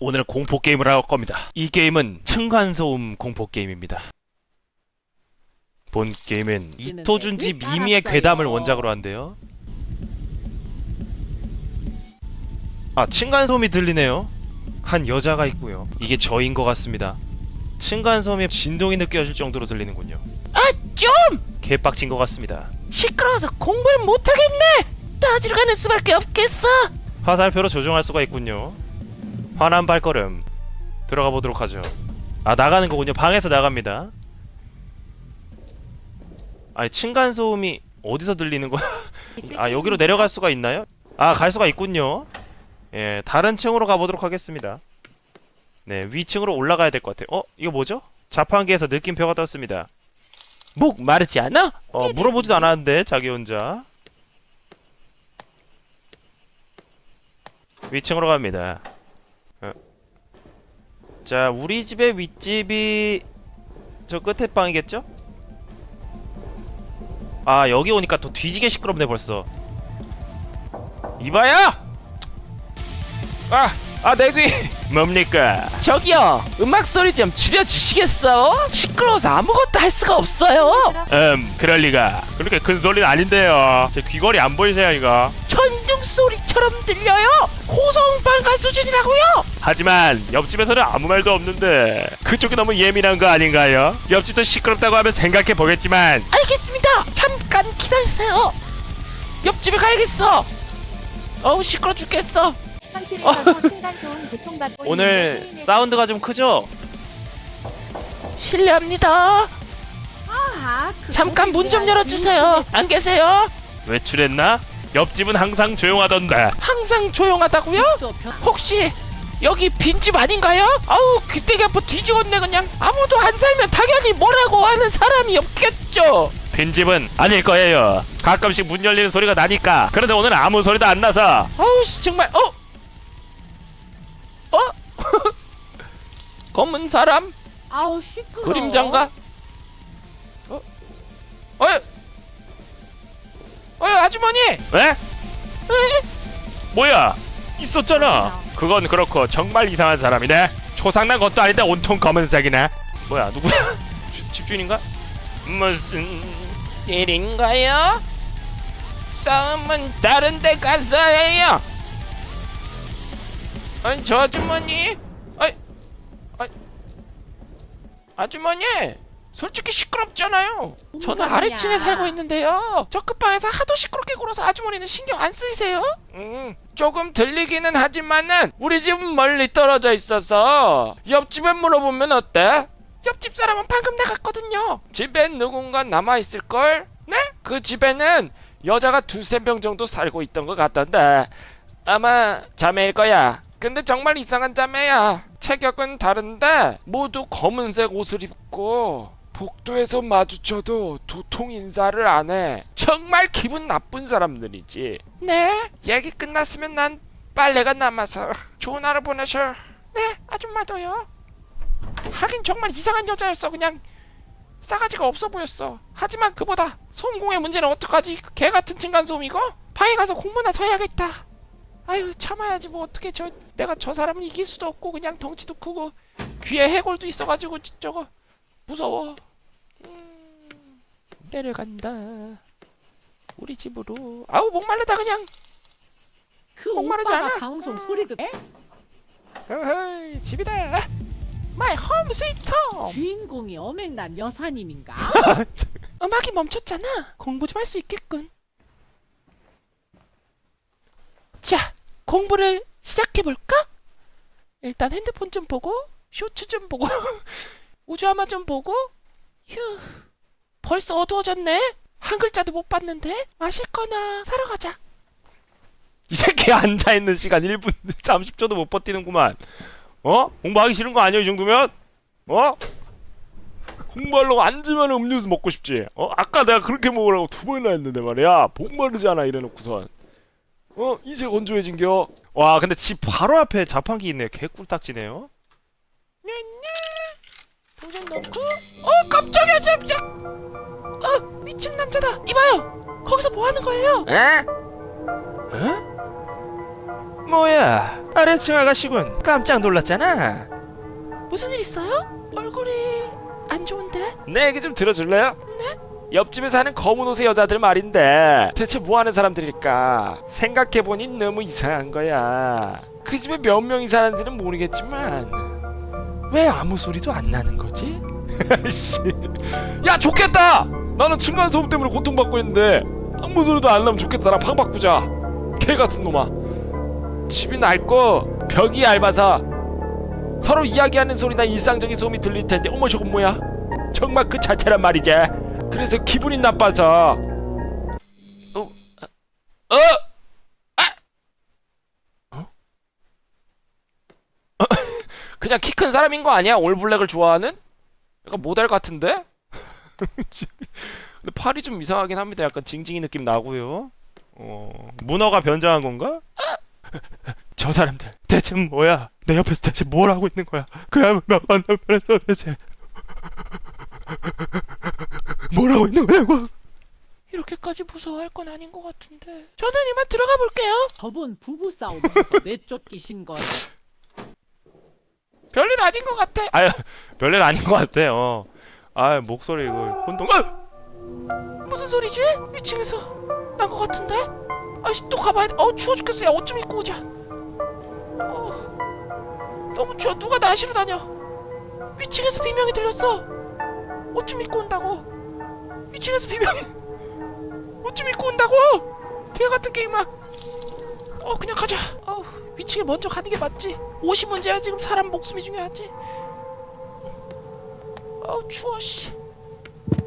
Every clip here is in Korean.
오늘은 공포 게임을 할 겁니다. 이 게임은 층간소음 공포 게임입니다. 본 게임은 이토준지 미미의 괴담을 원작으로 한대요. 아 층간소음이 들리네요. 한 여자가 있고요. 이게 저인 것 같습니다. 층간소음에 진동이 느껴질 정도로 들리는군요. 아 좀 개빡친 것 같습니다. 시끄러워서 공부를 못하겠네 따지러 가는 수밖에 없겠어 화살표로 조종할 수가 있군요. 환한 발걸음 들어가 보도록 하죠. 아 나가는 거군요. 방에서 나갑니다. 아니 층간 소음이 어디서 들리는 거야? 아 여기로 내려갈 수가 있나요? 아 갈 수가 있군요. 예 다른 층으로 가보도록 하겠습니다. 네 위층으로 올라가야 될 것 같아요. 어 이거 뭐죠? 자판기에서 느낌표가 떴습니다. 목 마르지 않아? 어 물어보지도 않았는데 자기 혼자 위층으로 갑니다. 어. 자 우리 집의 윗집이 저 끝에 방이겠죠? 아 여기 오니까 더 뒤지게 시끄럽네 벌써. 이봐야! 아! 아, 내 귀! 뭡니까? 저기요 음악 소리 좀 줄여주시겠어? 시끄러워서 아무것도 할 수가 없어요 음, 그럴 리가. 그렇게 큰 소리는 아닌데요. 제 귀걸이 안 보이세요, 이거? 천둥 소리처럼 들려요 고성방가 수준이라고요 하지만 옆집에서는 아무 말도 없는데 그쪽이 너무 예민한 거 아닌가요? 옆집도 시끄럽다고 하면 생각해 보겠지만 알겠습니다 잠깐 기다리세요 옆집에 가야겠어 어우 시끄러 죽겠어 고통받고 오늘 있는 사운드가 좀 크죠? 실례합니다 그 잠깐 문 좀. 열어주세요 안 계세요? 외출했나? 옆집은 항상 조용하던데 항상 조용하다고요? 혹시 여기 빈집 아닌가요? 아우 귀때기 아파 뒤지겠네 그냥 아무도 안 살면 당연히 뭐라고 하는 사람이 없겠죠 빈집은 아닐 거예요 가끔씩 문 열리는 소리가 나니까 그런데 오늘 아무 소리도 안 나서 아우 씨 정말 어? 어? 검은 사람? 아우 시끄러. 그림장가? 어? 어이 어이 아주머니 왜? 에? 뭐야 있었잖아 그건 그렇고 정말 이상한 사람이네 초상난 것도 아닌데 온통 검은색이네 뭐야 누구야 주- 집주인인가? 무슨 일인가요? 싸움은 다른 데 가서 해요 아니 저 아주머니 아이 아이 아주머니 솔직히 시끄럽잖아요 저는 뭔 아래층에. 살고 있는데요 저 끝방에서 하도 시끄럽게 굴어서 아주머니는 신경 안 쓰이세요? 음 조금 들리기는 하지만은 우리 집은 멀리 떨어져 있어서 옆집에 물어보면 어때? 옆집 사람은 방금 나갔거든요 집에 누군가 남아 있을 걸? 네? 그 집에는 여자가 두세 명 정도 살고 있던 것 같던데 아마 자매일 거야 근데 정말 이상한 자매야 체격은 다른데 모두 검은색 옷을 입고 복도에서 마주쳐도 도통 인사를 안 해. 정말 기분 나쁜 사람들이지. 네, 얘기 끝났으면 난 빨래가 남아서 좋은 하루 보내셔. 네, 아줌마도요. 하긴 정말 이상한 여자였어. 그냥 싸가지가 없어 보였어. 하지만 그보다 소음공의 문제는 어떡하지? 개 같은 층간소음 이고? 방에 가서 공부나 더 해야겠다. 아유 참아야지 뭐 어떻게 저 내가 저 사람을 이길 수도 없고 그냥 덩치도 크고 귀에 해골도 있어가지고 지- 저거 무서워. 음, 내려간다. 우리 집으로. 아우 목말르다 그냥. 그 목마르지 오빠가 않아? 방송 소리 듣. 어허이 집이다. 마이 홈 스위트 홈. 주인공이 어맹난 여사님인가? 음악이 멈췄잖아. 공부 좀 할 수 있겠군. 자, 공부를 시작해 볼까? 일단 핸드폰 좀 보고, 쇼츠 좀 보고, 우주아마 좀 보고. 휴, 벌써 어두워졌네. 한 글자도 못 봤는데 마실 거나 사러 가자. 이 새끼 앉아있는 시간 1분 30초도 못 버티는구만 어? 공부하기 싫은 거 아니야 이 정도면? 어? 공부하려고 앉으면 음료수 먹고 싶지 어? 아까 내가 그렇게 먹으라고 두 번이나 했는데 말이야 목마르잖아 이래놓고선 어? 이제 건조해진겨 와 근데 집 바로 앞에 자판기 있네요 개꿀딱지네요 동전 넣고. 어, 깜짝이야, 깜짝. 어, 미친 남자다. 이봐요. 거기서 뭐 하는 거예요? 에? 에? 뭐야 아래층 아가씨군 깜짝 놀랐잖아 무슨 일 있어요? 얼굴이 안 좋은데? 내 얘기 좀 들어줄래요? 네? 옆집에 사는 검은 옷의 여자들 말인데 대체 뭐 하는 사람들일까 생각해보니 너무 이상한 거야 그 집에 몇 명이 사는지는 모르겠지만 왜 아무 소리도 안 나는 거지? 씨. 야 좋겠다! 나는 층간소음 때문에 고통받고 있는데 아무 소리도 안 나면 좋겠다. 나랑 방 바꾸자. 개 같은 놈아. 집이 낡고 벽이 얇아서 서로 이야기하는 소리나 일상적인 소음이 들릴 텐데 어머 저건 뭐야? 정말 그 자체란 말이지. 그래서 기분이 나빠서 어? 어? 아! 어? 어? 그냥 키 큰 사람인 거 아니야? 올블랙을 좋아하는? 약간 모델 같은데? 근데 팔이 좀 이상하긴 합니다 약간 징징이 느낌 나고요 어... 문어가 변장한 건가? 저 사람들 대체 뭐야? 내 옆에서 대체 뭘 하고 있는 거야? 그야말로 만나면서 대체 뭘 하고 있는 거냐고? 이렇게까지 무서워할 건 아닌 것 같은데. 저는 이만 들어가 볼게요. 저번 부부 싸움에서 내쫓기신 거예요. 별일 아닌 것 같아. 아유 별일 아닌 것 같아요. 아 목소리 이거 혼동. 아! 무슨 소리지? 2층에서 난 것 같은데? 아씨 또 가봐야 돼. 어 추워 죽겠어. 야 옷 좀 입고 오자. 어, 너무 추워. 누가 나시로 다녀? 2층에서 비명이 들렸어. 옷 좀 입고 온다고. 2층에서 비명이. 옷 좀 입고 온다고. 개 같은 게임아. 어 그냥 가자. 어 위층에 먼저 가는 게 맞지. 옷이 문제야 지금 사람 목숨이 중요하지. 어 추워 씨.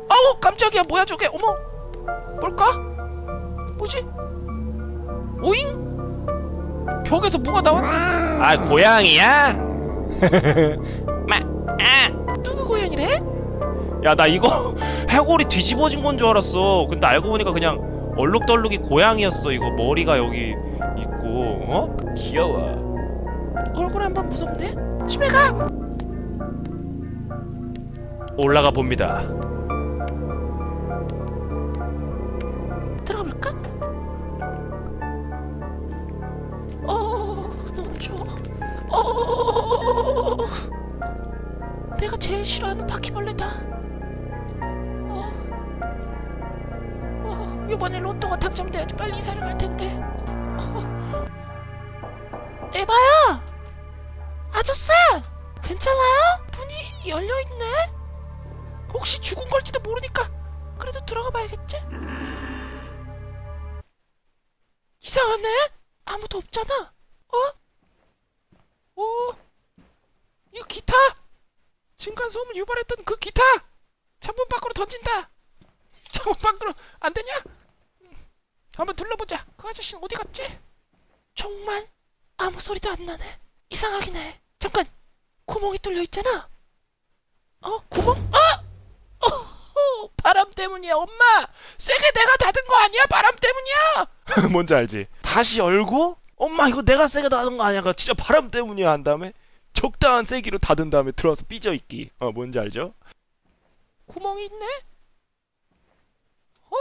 아우 깜짝이야 뭐야 저게 어머 뭘까 뭐지 오잉 벽에서 뭐가 나왔어 아 고양이야? 누구 고양이래 야 나 이거 해골이 뒤집어진 건 줄 알았어. 근데 알고 보니까 그냥 얼룩덜룩이 고양이였어. 이거 머리가 여기 어? 귀여워. 얼굴 한번 무섭네 집에 가 올라가 봅니다. 들어가 볼까 어 너무 추워 어 내가 제일 싫어하는 바퀴벌레다 어, 어 이번에 로또가 당첨돼야지 빨리 이사를 갈 텐데 열려 있네? 혹시 죽은 걸지도 모르니까 그래도 들어가 봐야겠지? 이상하네? 아무도 없잖아. 어? 오 이거 기타? 층간 소음을 유발했던 그 기타? 창문 밖으로 던진다. 창문 밖으로 안 되냐? 한번 둘러보자. 그 아저씨는 어디 갔지? 정말 아무 소리도 안 나네. 이상하긴 해. 잠깐. 구멍이 뚫려 있잖아 어 구멍 아 어허, 바람 때문이야 엄마 세게 내가 닫은 거 아니야 바람 때문이야 뭔지 알지? 다시 열고 엄마 이거 내가 세게 닫은 거 아니야? 그거 진짜 바람 때문이야 한 다음에 적당한 세기로 닫은 다음에 들어와서 삐져 있기. 어 뭔지 알죠? 구멍이 있네 어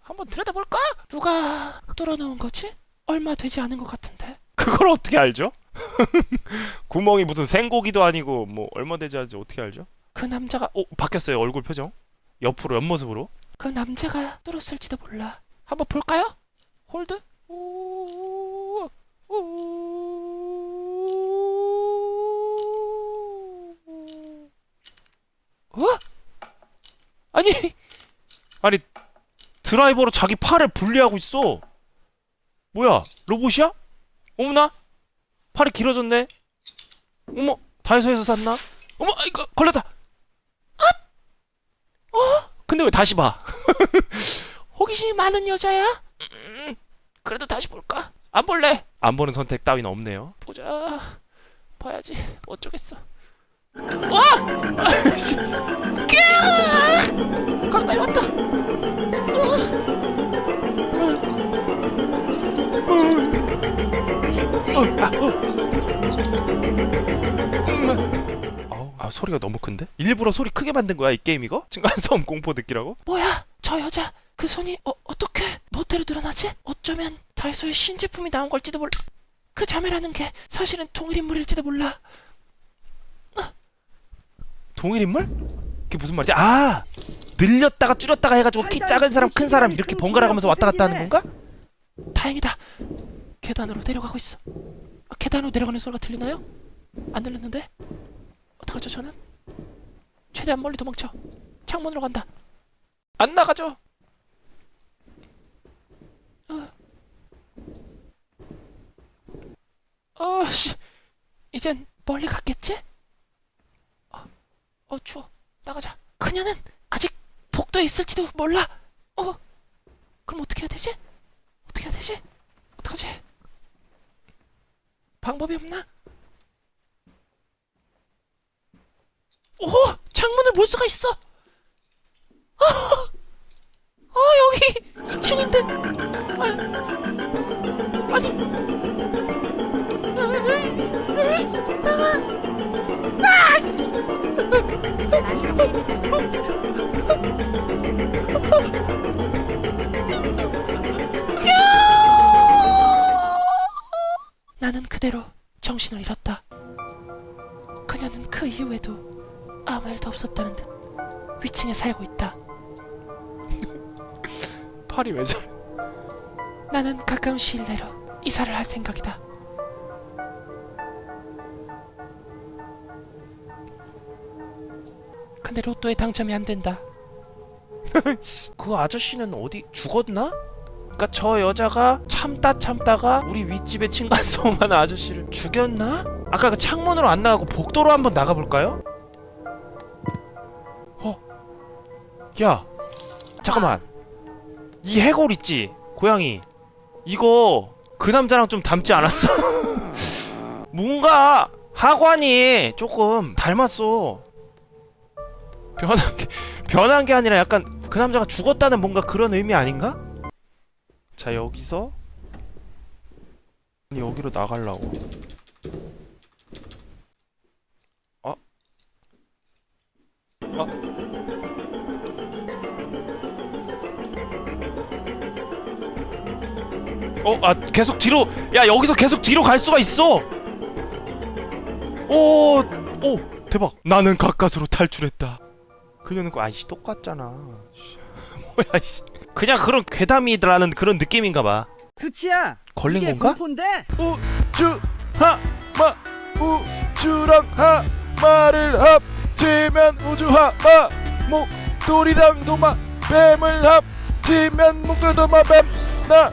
한번 들여다볼까 누가 뚫어 놓은 거지 얼마 되지 않은 것 같은데 그걸 어떻게 알죠? 구멍이 무슨 생고기도 아니고 뭐 얼마 되지 않지 어떻게 알죠? 그 남자가 어 바뀌었어요 얼굴 표정 옆으로 옆모습으로 그 남자가 뚫었을지도 몰라 한번 볼까요 홀드 오, 오. 어? 아니 아니 드라이버로 자기 팔을 분리하고 있어 뭐야 로봇이야? 어머나 팔이 길어졌네 어머 다이소에서 샀나? 어머 이거 걸렸다? 근데 왜 다시 봐? 호기심이 많은 여자야? 음, 그래도 다시 볼까? 안 볼래. 안 보는 선택 따위는 없네요 보자. 봐야지. 어쩌겠어. 와! 아이씨. 가까이 왔다. 소리가 너무 큰데? 일부러 소리 크게 만든 거야 이 게임 이거? 층간소음 공포 느끼라고? 뭐야? 저 여자 그 손이 어 어떻게 멋대로 드러나지? 어쩌면 다이소에 신제품이 나온 걸지도 몰라. 그 자매라는 게 사실은 동일 인물일지도 몰라. 동일 인물? 그게 무슨 말이지? 아 늘렸다가 줄였다가 해가지고 키 작은 사람 큰 사람 이렇게 번갈아 가면서 왔다 갔다 하는 건가? 다행이다. 계단으로 내려가고 있어. 아, 계단으로 내려가는 소리가 들리나요? 안 들렸는데? 어떡하죠 저는? 최대한 멀리 도망쳐. 창문으로 간다. 안 나가죠? 어. 어, 씨. 이젠 멀리 갔겠지? 어, 어 추워. 나가자. 그녀는 아직 복도에 있을지도 몰라. 어, 그럼 어떻게 해야 되지? 어떻게 해야 되지? 어떡하지? 방법이 없나? 오! 창문을 볼 수가 있어! 아! 아 여기 2층인데 아, 아니 나는 그대로 정신을 잃었다. 2층에 살고 있다. 팔이 왜 저래? 나는 가까운 시일 내로 이사를 할 생각이다. 근데 로또에 당첨이 안 된다. 그 아저씨는 어디 죽었나? 그니까 저 여자가 참다 참다가 우리 윗집에 층간소음하는 아저씨를 죽였나? 아까 그 창문으로 안 나가고 복도로 한번 나가볼까요? 야 잠깐만 이 해골 있지 고양이 이거 그 남자랑 좀 닮지 않았어? 뭔가 하관이 조금 닮았어 변한 게 변한 게 아니라 약간 그 남자가 죽었다는 뭔가 그런 의미 아닌가? 자 여기서 아니, 여기로 나가려고 아? 아? 어? 아 계속 뒤로 야 여기서 계속 뒤로 갈 수가 있어 오, 오 대박 나는 가까스로 탈출했다 그녀는 그 아이씨 똑같잖아 씨, 뭐야 씨 그냥 그런 괴담이라는 그런 느낌인가 봐 그치야. 걸린 이게 건가? 공포인데. 우주 하마 우주랑 하마를 합치면 우주 하마 목돌이랑 도마 뱀을 합치면 목돌 도마 뱀나